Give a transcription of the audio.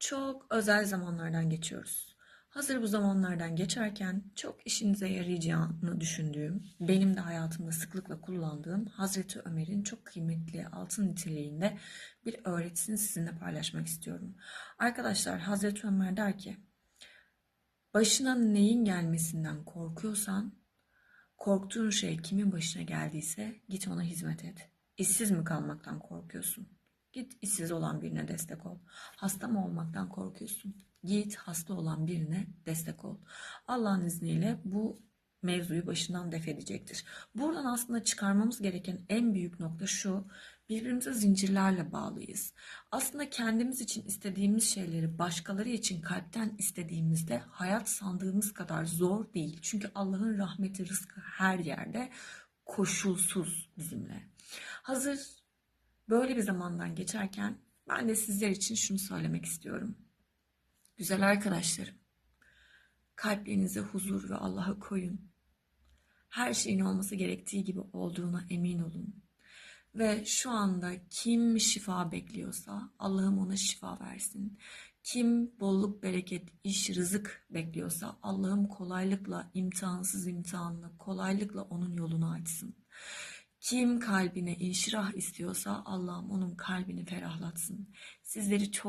çok özel zamanlardan geçiyoruz. Hazır bu zamanlardan geçerken çok işinize yarayacağını düşündüğüm, benim de hayatımda sıklıkla kullandığım Hazreti Ömer'in çok kıymetli altın niteliğinde bir öğretisini sizinle paylaşmak istiyorum. Arkadaşlar Hazreti Ömer der ki, başına neyin gelmesinden korkuyorsan, korktuğun şey kimin başına geldiyse git ona hizmet et. İşsiz mi kalmaktan korkuyorsun? Git işsiz olan birine destek ol. Hasta mı olmaktan korkuyorsun? Git hasta olan birine destek ol. Allah'ın izniyle bu mevzuyu başından def edecektir. Buradan aslında çıkarmamız gereken en büyük nokta şu. Birbirimize zincirlerle bağlıyız. Aslında kendimiz için istediğimiz şeyleri başkaları için kalpten istediğimizde hayat sandığımız kadar zor değil. Çünkü Allah'ın rahmeti, rızkı her yerde koşulsuz bizimle. Hazır böyle bir zamandan geçerken ben de sizler için şunu söylemek istiyorum. Güzel arkadaşlarım, kalplerinize huzur ve Allah'a koyun. Her şeyin olması gerektiği gibi olduğuna emin olun. Ve şu anda kim şifa bekliyorsa Allah'ım ona şifa versin. Kim bolluk, bereket, iş, rızık bekliyorsa Allah'ım kolaylıkla, imtihansız imtihanla, kolaylıkla onun yolunu açsın. Kim kalbine inşirah istiyorsa Allah'ım onun kalbini ferahlatsın. Sizleri çok